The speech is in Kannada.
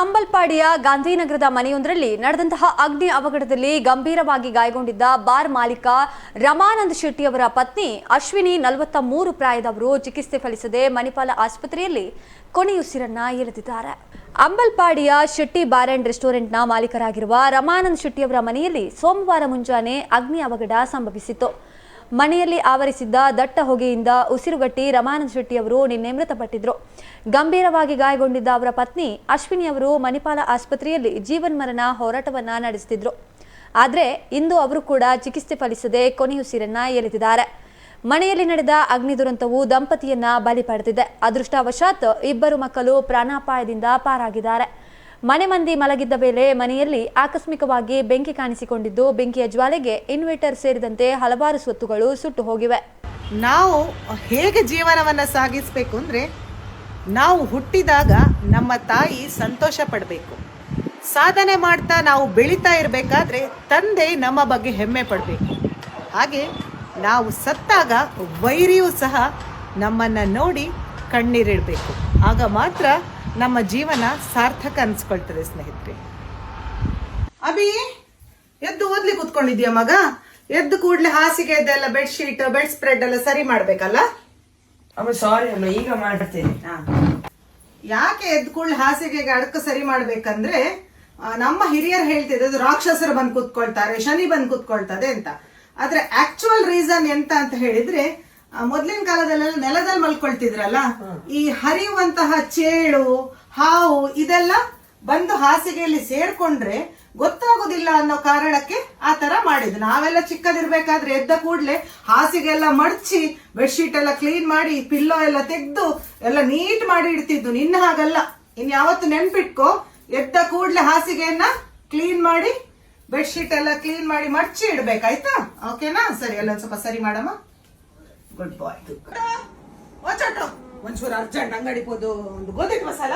ಅಂಬಲ್ಪಾಡಿಯ ಗಾಂಧಿನಗರದ ಮನೆಯೊಂದರಲ್ಲಿ ನಡೆದಂತಹ ಅಗ್ನಿ ಅವಘಡದಲ್ಲಿ ಗಂಭೀರವಾಗಿ ಗಾಯಗೊಂಡಿದ್ದ ಬಾರ್ ಮಾಲೀಕ ರಮಾನಂದ್ ಶೆಟ್ಟಿ ಅವರ ಪತ್ನಿ ಅಶ್ವಿನಿ ನಲವತ್ತ ಮೂರು ಪ್ರಾಯದವರು ಚಿಕಿತ್ಸೆ ಫಲಿಸದೆ ಮಣಿಪಾಲ ಆಸ್ಪತ್ರೆಯಲ್ಲಿ ಕೊನೆಯುಸಿರನ್ನ ಎಳೆದಿದ್ದಾರೆ. ಅಂಬಲ್ಪಾಡಿಯ ಶೆಟ್ಟಿ ಬಾರ್ ಅಂಡ್ ರೆಸ್ಟೋರೆಂಟ್ನ ಮಾಲೀಕರಾಗಿರುವ ರಮಾನಂದ್ ಶೆಟ್ಟಿ ಅವರ ಮನೆಯಲ್ಲಿ ಸೋಮವಾರ ಮುಂಜಾನೆ ಅಗ್ನಿ ಅವಘಡ ಸಂಭವಿಸಿತು ಮನೆಯಲ್ಲಿ ಆವರಿಸಿದ್ದ ದಟ್ಟ ಹೊಗೆಯಿಂದ ಉಸಿರುಗಟ್ಟಿ ರಮಾನಂದ ಶೆಟ್ಟಿ ಅವರು ನಿನ್ನೆ ಮೃತಪಟ್ಟಿದ್ರು. ಗಂಭೀರವಾಗಿ ಗಾಯಗೊಂಡಿದ್ದ ಅವರ ಪತ್ನಿ ಅಶ್ವಿನಿ ಅವರು ಮಣಿಪಾಲ ಆಸ್ಪತ್ರೆಯಲ್ಲಿ ಜೀವನ್ಮರಣ ಹೋರಾಟವನ್ನ ನಡೆಸುತ್ತಿದ್ರು ಆದರೆ ಇಂದು ಅವರು ಕೂಡ ಚಿಕಿತ್ಸೆ ಫಲಿಸದೆ ಕೊನೆಯುಸಿರನ್ನ ಎಳೆದಿದ್ದಾರೆ. ಮನೆಯಲ್ಲಿ ನಡೆದ ಅಗ್ನಿ ದುರಂತವು ದಂಪತಿಯನ್ನ ಬಲಿ ಪಡೆದಿದೆ. ಅದೃಷ್ಟವಶಾತ್ ಇಬ್ಬರು ಮಕ್ಕಳು ಪ್ರಾಣಾಪಾಯದಿಂದ ಪಾರಾಗಿದ್ದಾರೆ. ಮನೆ ಮಂದಿ ಮಲಗಿದ್ದ ವೇಳೆ ಮನೆಯಲ್ಲಿ ಆಕಸ್ಮಿಕವಾಗಿ ಬೆಂಕಿ ಕಾಣಿಸಿಕೊಂಡಿದ್ದು, ಬೆಂಕಿಯ ಜ್ವಾಲೆಗೆ ಇನ್ವರ್ಟರ್ ಸೇರಿದಂತೆ ಹಲವಾರು ಸ್ವತ್ತುಗಳು ಸುಟ್ಟು ಹೋಗಿವೆ. ನಾವು ಹೇಗೆ ಜೀವನವನ್ನ ಸಾಗಿಸಬೇಕು ಅಂದ್ರೆ, ನಾವು ಹುಟ್ಟಿದಾಗ ನಮ್ಮ ತಾಯಿ ಸಂತೋಷ ಪಡಬೇಕು. ಸಾಧನೆ ಮಾಡ್ತಾ ನಾವು ಬೆಳೀತಾ ಇರಬೇಕಾದ್ರೆ ತಂದೆ ನಮ್ಮ ಬಗ್ಗೆ ಹೆಮ್ಮೆ ಪಡಬೇಕು. ಹಾಗೆ ನಾವು ಸತ್ತಾಗ ವೈರಿಯೂ ಸಹ ನಮ್ಮನ್ನು ನೋಡಿ ಕಣ್ಣೀರಿಡಬೇಕು. ಆಗ ಮಾತ್ರ ನಮ್ಮ ಜೀವನ ಸಾರ್ಥಕ ಅನ್ಸ್ಕೊಳ್ತದೆ ಸ್ನೇಹಿತರೆ. ಅಭಿ ಎದ್ದು ಓದ್ಲಿ ಕುತ್ಕೊಂಡಿದ್ಯಾ ಮಗ? ಎದ್ದು ಕೂಡ್ಲೆ ಹಾಸಿಗೆ ಇದೆಲ್ಲ ಬೆಡ್ಶೀಟ್ ಬೆಡ್ ಸ್ಪ್ರೆಡ್ ಎಲ್ಲ ಸರಿ ಮಾಡ್ಬೇಕಲ್ಲ? ಅಮ್ಮ ಸಾರಿ ಅಮ್ಮ ಈಗ ಮಾಡಿರ್ತೀನಿ ಯಾಕೆ ಎದ್ದು ಕೂಡ್ಲೆ ಹಾಸಿಗೆಗೆ ಅಡಕ ಸರಿ ಮಾಡ್ಬೇಕಂದ್ರೆ ಆ, ನಮ್ಮ ಹಿರಿಯರು ಹೇಳ್ತಿದ್ರು ಅದು ರಾಕ್ಷಸರು ಬಂದು ಕುತ್ಕೊಳ್ತಾರೆ ಶನಿ ಬಂದು ಕೂತ್ಕೊಳ್ತದೆ ಅಂತ. ಆದ್ರೆ ಆಕ್ಚುಯಲ್ ರೀಸನ್ ಎಂತ ಅಂತ ಹೇಳಿದ್ರೆ ಮೊದ್ಲಿನ ಕಾಲದಲ್ಲೆಲ್ಲ ನೆಲದಲ್ಲಿ ಮಲ್ಕೊಳ್ತಿದ್ರಲ್ಲ ಈ ಹರಿಯುವಂತಹ ಚೇಳು ಹಾವು ಇದೆಲ್ಲ ಬಂದು ಹಾಸಿಗೆಯಲ್ಲಿ ಸೇರ್ಕೊಂಡ್ರೆ ಗೊತ್ತಾಗೋದಿಲ್ಲ ಅನ್ನೋ ಕಾರಣಕ್ಕೆ ಆ ತರ ಮಾಡಿದ್ರು ನಾವೆಲ್ಲ ಚಿಕ್ಕದಿರ್ಬೇಕಾದ್ರೆ ಎದ್ದ ಕೂಡ್ಲೆ ಹಾಸಿಗೆ ಎಲ್ಲ ಮಡ್ಚಿ ಬೆಡ್ಶೀಟ್ ಎಲ್ಲ ಕ್ಲೀನ್ ಮಾಡಿ ಪಿಲ್ಲೋ ಎಲ್ಲ ತೆಗ್ದು ಎಲ್ಲ ನೀಟ್ ಮಾಡಿ ಇಡ್ತಿದ್ದು. ನಿನ್ನ ಹಾಗಲ್ಲ. ಇನ್ ಯಾವತ್ತು ನೆನ್ಪಿಟ್ಕೋ ಎದ್ದ ಕೂಡ್ಲೆ ಹಾಸಿಗೆಯನ್ನ ಕ್ಲೀನ್ ಮಾಡಿ ಬೆಡ್ಶೀಟ್ ಎಲ್ಲ ಕ್ಲೀನ್ ಮಾಡಿ ಮಡ್ಚಿ ಇಡ್ಬೇಕಾಯ್ತಾ ಓಕೆನಾ ಸರಿ ಎಲ್ಲ ಸ್ವಲ್ಪ ಸರಿ ಮಾಡಮ್ಮ. ಗುಡ್ ಬಾಯ್ ಒಂಚೂರು ಅರ್ಜೆಂಟ್ ಅಂಗಡಿ ಒಂದು ಗೋಧಿ ಮಸಾಲ